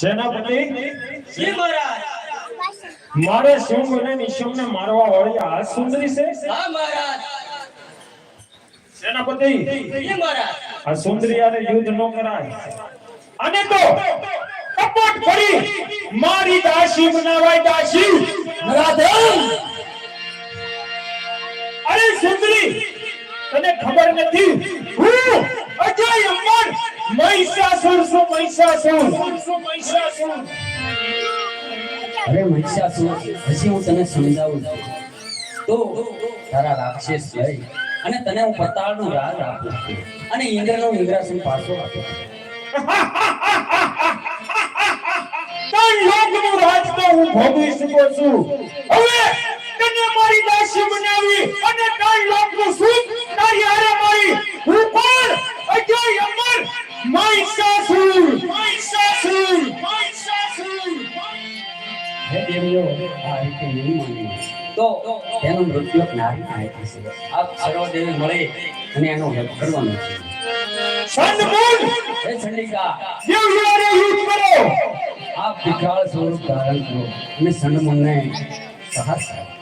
સેનાપતિ જી મહારાજ. મારે સિંહ અને નિશમને મારવા વાળી આ સુંદરી છે? હા મહારાજ. સેનાપતિ. જી મહારાજ. આ સુંદરી આને યુદ્ધ ન કરાય. અને તો કપટ કરી મારી દાસી બનાવાય દાસી. નરાધમ અરે સુંદરી તને ખબર નથી. હું મહિષાસુર છું મહિષાસુર મહિષાસુર અરે મહિષાસુર હજી હું તને સમજાવું તો તારા રાક્ષસ લઈ અને તને હું પતાળનું રાજ આપું છું. અને ઇન્દ્રનો ઇન્દ્રાસન પાછો આપું છું. રાજ તો હું ભોગવી શકું છું. હવે તને મારી દાસી બનાવી અને ત્રણ લોકનું એક નારી થાય થશે આપ સર્વદેવી મળે અને એનો હેલ્પ કરવાનો છે. સંતમૂલ હે ચંડિકા દેવયારે યુદ્ધ કરો! આપ વિકરાળ સ્વરૂપ ધારણ કરો અને સંતમૂલને સાહસ આપો.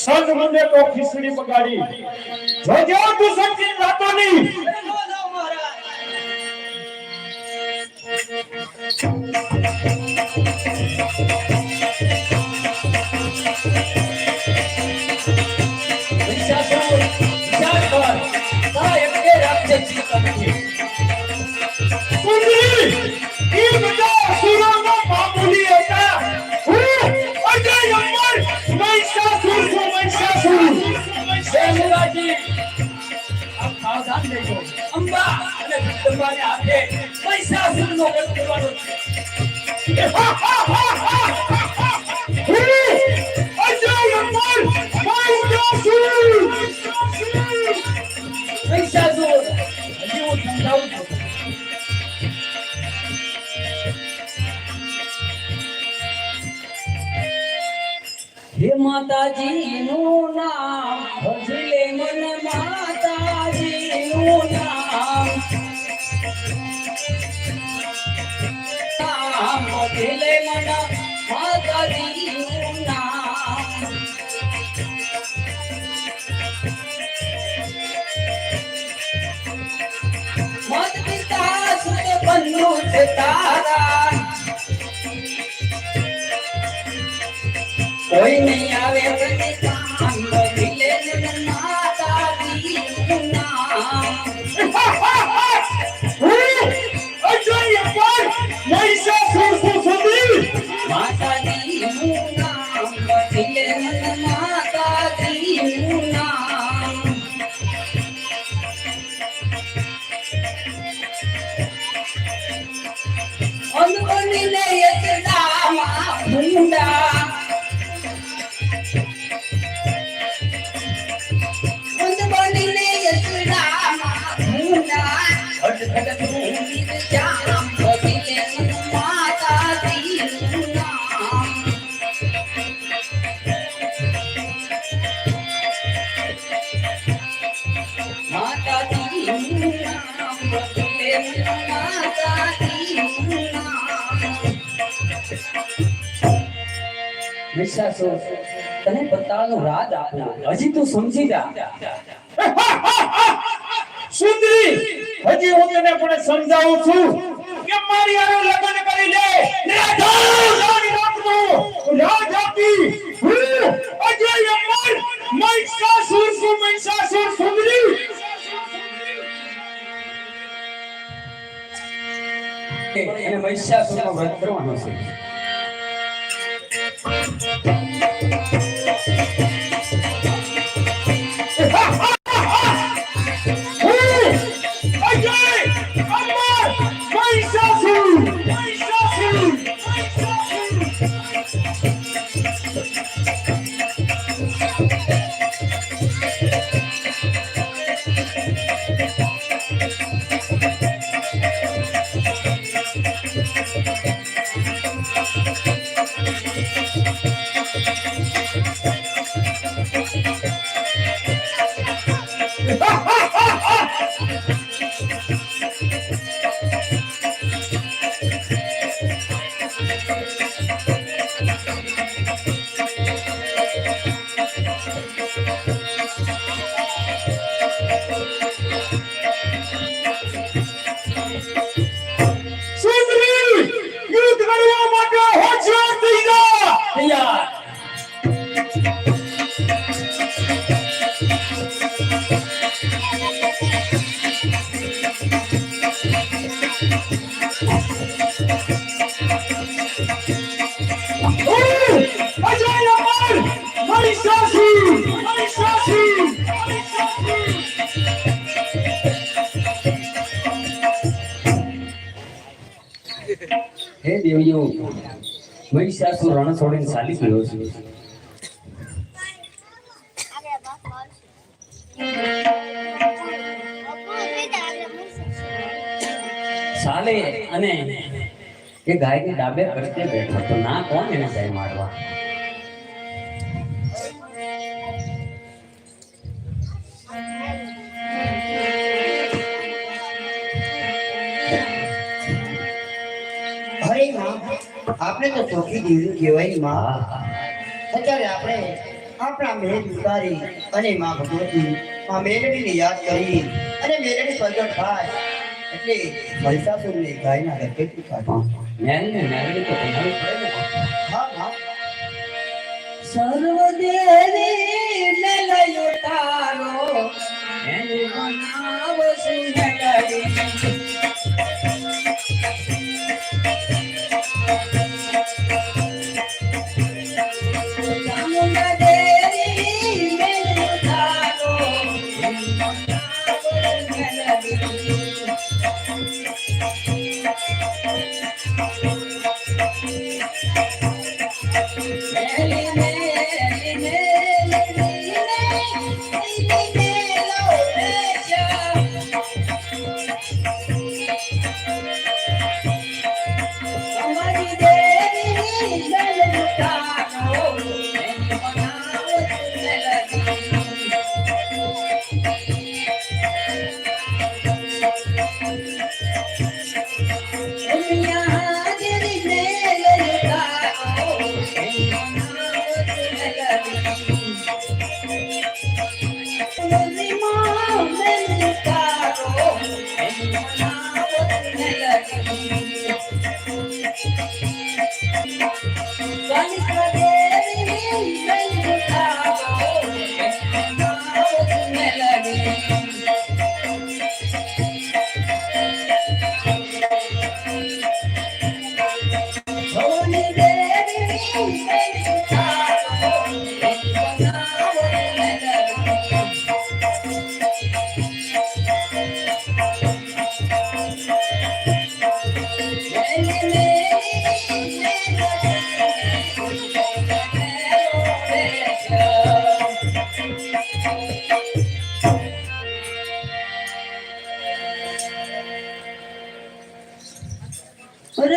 સંત મને તો ખીચડી પગાડી જોજો તું સચિન રાતો મહિષાસુરનો વધ કરવાનો છે. હું હું છું. હે માતાજી નું નામ ભજલે મન માતાજી નું નામ છે તારા. કોઈ નહીં આવે પિશાચો તને પત્તાનો રાજ આપના હજી તું સમજી જા. સુંદરી હજી હું તને પણ સમજાવું છું કે મારી આરો લગ્ન કરી લે. રાજ આપી. હું અજય અમર મહિષાસુર સુ મહિષાસુર સુંદરી. અને મહિષાસુરનો વધ કરવાનો છે. હે દેવીઓ મહિષાસુર રણ છોડીને ચાલી ગયો છે. ચાલે અને એ ગાયની ડાબે કરતે બેઠો તો ના, કોણ એને ગાય મારવા? અરે માં. આપણે તો ચોખી દેવી કહેવાયમાં. અત્યારે આપણે આપણા મેલ ઉતારી અને માં ભગવતી માં મેલડીને યાદ કરી અને મેલડી પ્રગટ થાય એટલે મહિષાસુરને ગાયના ગર્ભેથી કાઢી મેલ ને મેલડી તો બનાવવી પડે ને. હા માં સર્વદેવી મેલયો તારો. મેલ બનાવ સુંદરી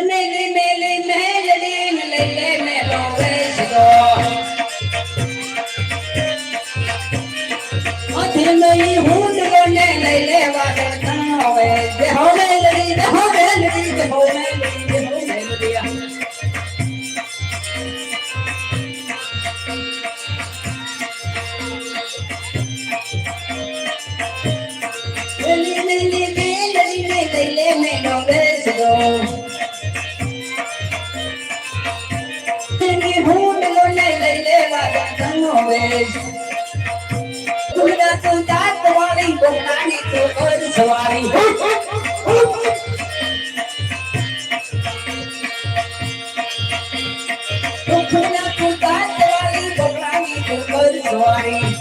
મેલી મેલી માથે નહીં Kalani. Don't come out to buy the money, don't buy me the money.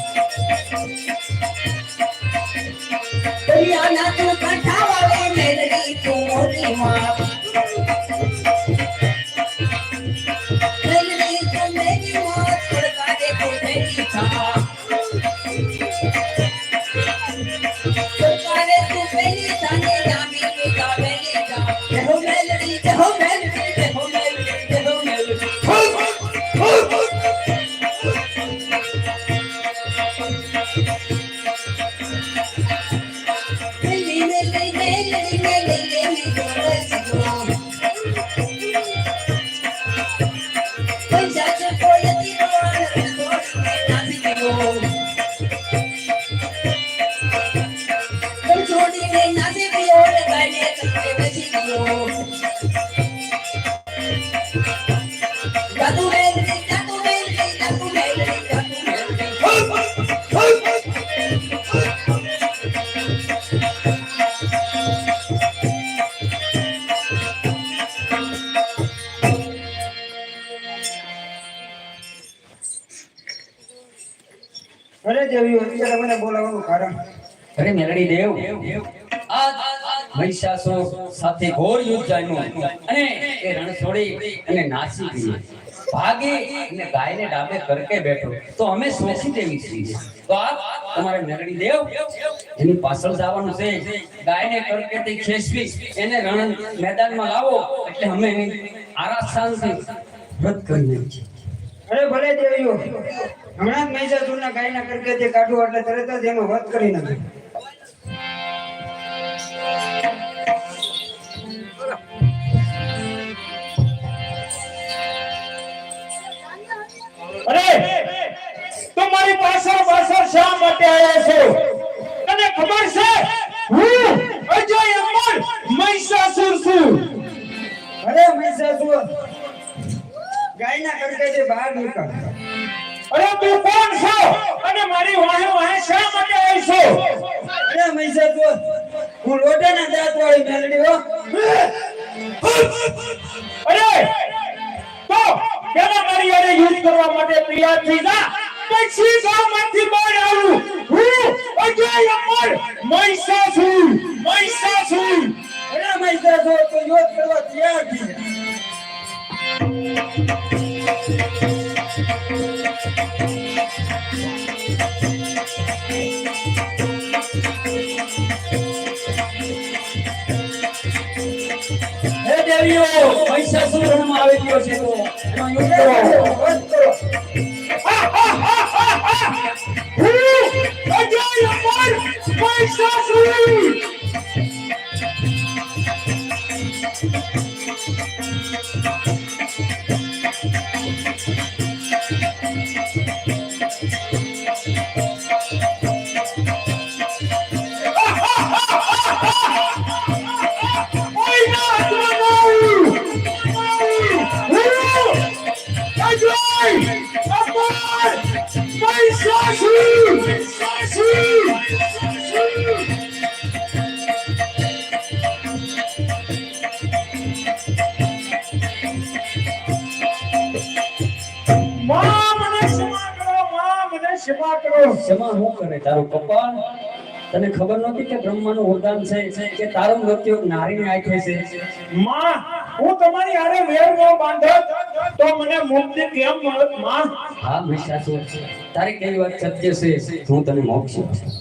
Meldi દેવ મહિષાસુર સાથે ઘોર યુદ્ધ જામ્યું. અને એ રણ છોડી અને નાસી ગઈ ભાગે અને ગાયને ડાબે કરકે બેઠો. તો અમે શોષી દેવી છીએ. તો આપ તમારે નરણી દેવ, એની પાછળ જવાનું છે. ગાયને કરકે તે ખેંચવી એને રણ મેદાનમાં લાવો. એટલે અમે એની આરાશાનથી રદ કરી નાખીએ. અરે ભલે દેવીઓ, હમણાં જ મહિષાસુરના ગાયના કરકે તે કાઢું એટલે તરત જ એનો વધ કરી નાખે હું લોટાના દાંત વાળી મેલડી હો. અરે! તો કેના મારી હારે યુદ્ધ કરવા માટે તૈયાર થઈ જા. પછી ગામમાંથી બહાર આવું. હું અજય અમર મહિષાસુર મહિષાસુર અરે મહિષાસુર તો યુદ્ધ કરવા તૈયાર છે. હે. પૈસા શું રણમાં આવી ગયો છે તો ક્ષમા કરો. ક્ષમા હું કરે તારું કપાળ તને ખબર નહોતી કે બ્રહ્માનું વરદાન છે કે તારો મૃત્યુ નારી નારીની આંખે છે? માં હું તમારી આરે વેર ન બાંધત તો મને મુક્તિ કેમ મળતમાં? હા છે તારી કેવી વાત સત્ય છે? હું તને મોક્ષ આપું.